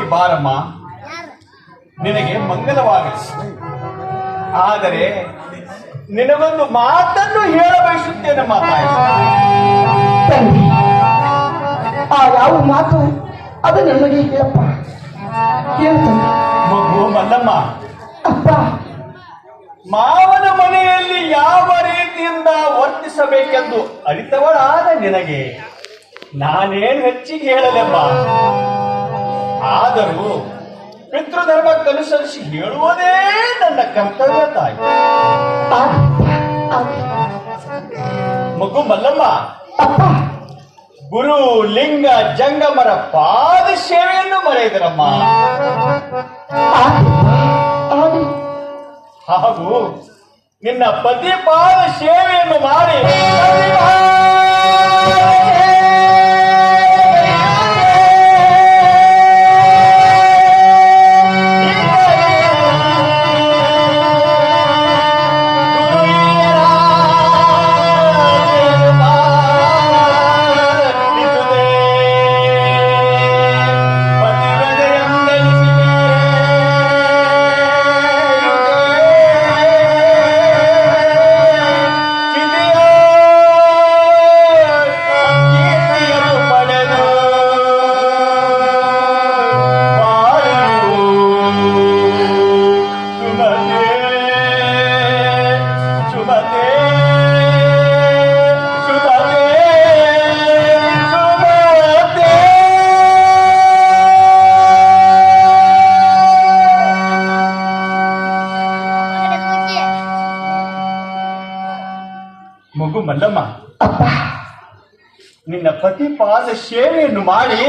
ಮಾಡ್ತಾರಮ್ಮ ನಿನಗೆ ಮಂಗಲವಾಗಲಿ. ಆದರೆ ನಿನಗೊಂದು ಮಾತನ್ನು ಹೇಳ ಬಯಸುತ್ತೇನೆ ಮಾತಾಯಿ. ಆ ಯಾವ ಮಾತು ಅದು ನನಗೆ ಹೇಳಪ್ಪ. ಮಗು ಮಲ್ಲಮ್ಮ ಅಪ್ಪ ಮಾವನ ಮನೆಯಲ್ಲಿ ಯಾವ ರೀತಿಯಿಂದ ವರ್ತಿಸಬೇಕೆಂದು ಅರಿತವಳಾದ ನಿನಗೆ. ನಾನೇನು ಹೆಚ್ಚಿಗೆ ಹೇಳಲೆಮ್ಮ ಆದರೂ ಪಿತೃಧರ್ಮಕ್ಕನುಸರಿಸಿ ಹೇಳುವುದೇ ನನ್ನ ಕರ್ತವ್ಯ ತಾಯಿ. ಮಗು ಮಲ್ಲಮ್ಮ, ಗುರು ಲಿಂಗ ಜಂಗಮರ ಪಾದ ಸೇವೆಯನ್ನು ಮರೆಯದರಮ್ಮ. ಹಾಗೂ ನಿನ್ನ ಪತಿ ಪಾದ ಸೇವೆಯನ್ನು ಮಾಡಿ ಮಗು ಮಲ್ಲಮ್ಮ ಅಪ್ಪ ನಿನ್ನ ಪತಿ ಪಾದ ಸೇವೆಯನ್ನು ಮಾಡಿ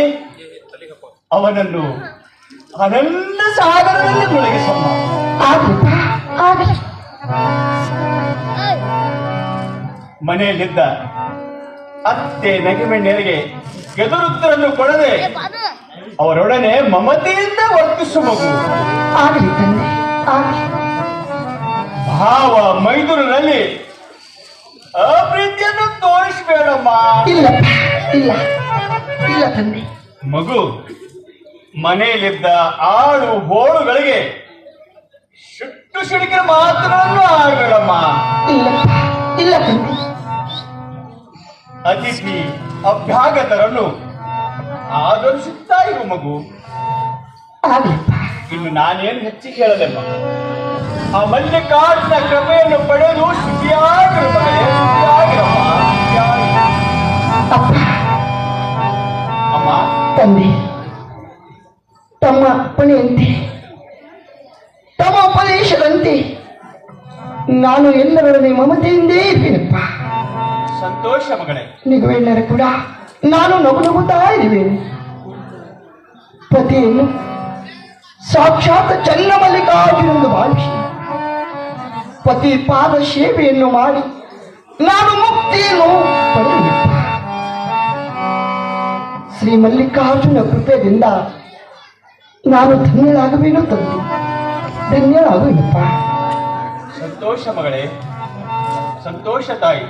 ಅವನನ್ನು ಅನಂತ ಸಾಗರದಲ್ಲಿ ಮುಳುಗಿಸಮ್ಮ. ಮನೆಯಲ್ಲಿದ್ದ ಅತ್ತೆ ನಗೆಮೆಣ್ಣೆರಿಗೆ ಎದುರುತ್ತರನ್ನು ಕೊಡದೆ ಅವರೊಡನೆ ಮಮತೆಯಿಂದ ವರ್ತಿಸು ಮಗು. ಭಾವ ಮೈದುನಲ್ಲಿ ಅಪ್ರೀತಿಯನ್ನು ತೋರಿಸ್ಬೇಡಮ್ಮ. ಇಲ್ಲ ಇಲ್ಲ ಇಲ್ಲ ತಂದೆ. ಮಗು ಮನೆಯಲ್ಲಿದ್ದ ಆಳು ಬೋಳುಗಳಿಗೆ ಶುಟ್ಟು ಸಿಡಿಕಿನ ಮಾತುಗಳನ್ನು ಆಡಬೇಡಮ್ಮ ಇಲ್ಲ ಇಲ್ಲ ತಂದೆ. ಅತಿಥಿ ಅಭ್ಯಾಗತರನ್ನು ಆದರಿಸುತ್ತಾ ಇರು ಮಗು. ಇನ್ನು ನಾನೇನು ಹೆಚ್ಚಿಗೆ ಹೇಳಲೆಮ್ಮ ಆ ಮಲ್ಲಿಕಾರ್ಜುನ ಕೃಪೆಯನ್ನು ಪಡೆದು ಅಮ್ಮ. ತಂದೆ ತಮ್ಮ ಅಪ್ಪಣೆಯಂತೆ ತಮ್ಮ ಉಪದೇಶದಂತೆ ನಾನು ಎಲ್ಲರೊಡನೆ ಮಮತೆಯಿಂದೇ ಇರುವೆನಪ್ಪ. ಸಂತೋಷ ಮಗಳೇ. ನಿಗುವೆಲ್ಲರ ಕೂಡ ನಾನು ನಗು ನಗುತ್ತಾ ಇರುವೆನು ಪತಿಯನ್ನು ಸಾಕ್ಷಾತ್ ಚನ್ನಮಲ್ಲಿಕಾರ್ಜುನೆಂದು ಭಾವಿಸಿ. ಪತಿ ಪಾದ ಸೇವೆಯನ್ನು ಮಾಡಿ ನಾನು ಮುಕ್ತಿಯನ್ನು ಪಡೆಯ ಶ್ರೀ ಮಲ್ಲಿಕಾರ್ಜುನ ಕೃಪೆಯಿಂದ ನಾನು ಧನ್ಯರಾಗುವೇನು ತಂದೆ. ಧನ್ಯರಾಗುವೆನಪ್ಪ ಸಂತೋಷ ಮಗಳೇ ಸಂತೋಷ ತಾಯಿ.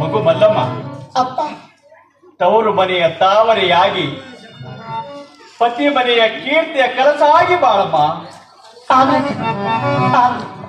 ಮಗು ಮಲ್ಲಮ್ಮ ಅಪ್ಪ. ತವರು ಮನೆಯ ತಾವರೆಯಾಗಿ ಪತಿ ಮನೆಯ ಕೀರ್ತಿಯ ಕಲಸಾಗಿ ಬಾಳಮ್ಮ. तालुक तालुक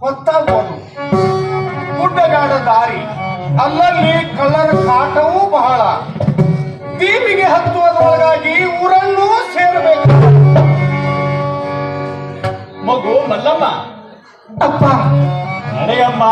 ಹೊತ್ತಾಗೋದು ಗುಡ್ಡಗಾಡ ದಾರಿ ಅಲ್ಲಲ್ಲಿ ಕಳ್ಳರ ಕಾಟವೂ ಬಹಳ. ದೀಪಿಗೆ ಹತ್ತುವುದರೊಳಗಾಗಿ ಊರನ್ನೂ ಸೇರಬೇಕು. ಮಗು ಮಲ್ಲಮ್ಮ. ಅಪ್ಪ. ನಡೆಯಮ್ಮ.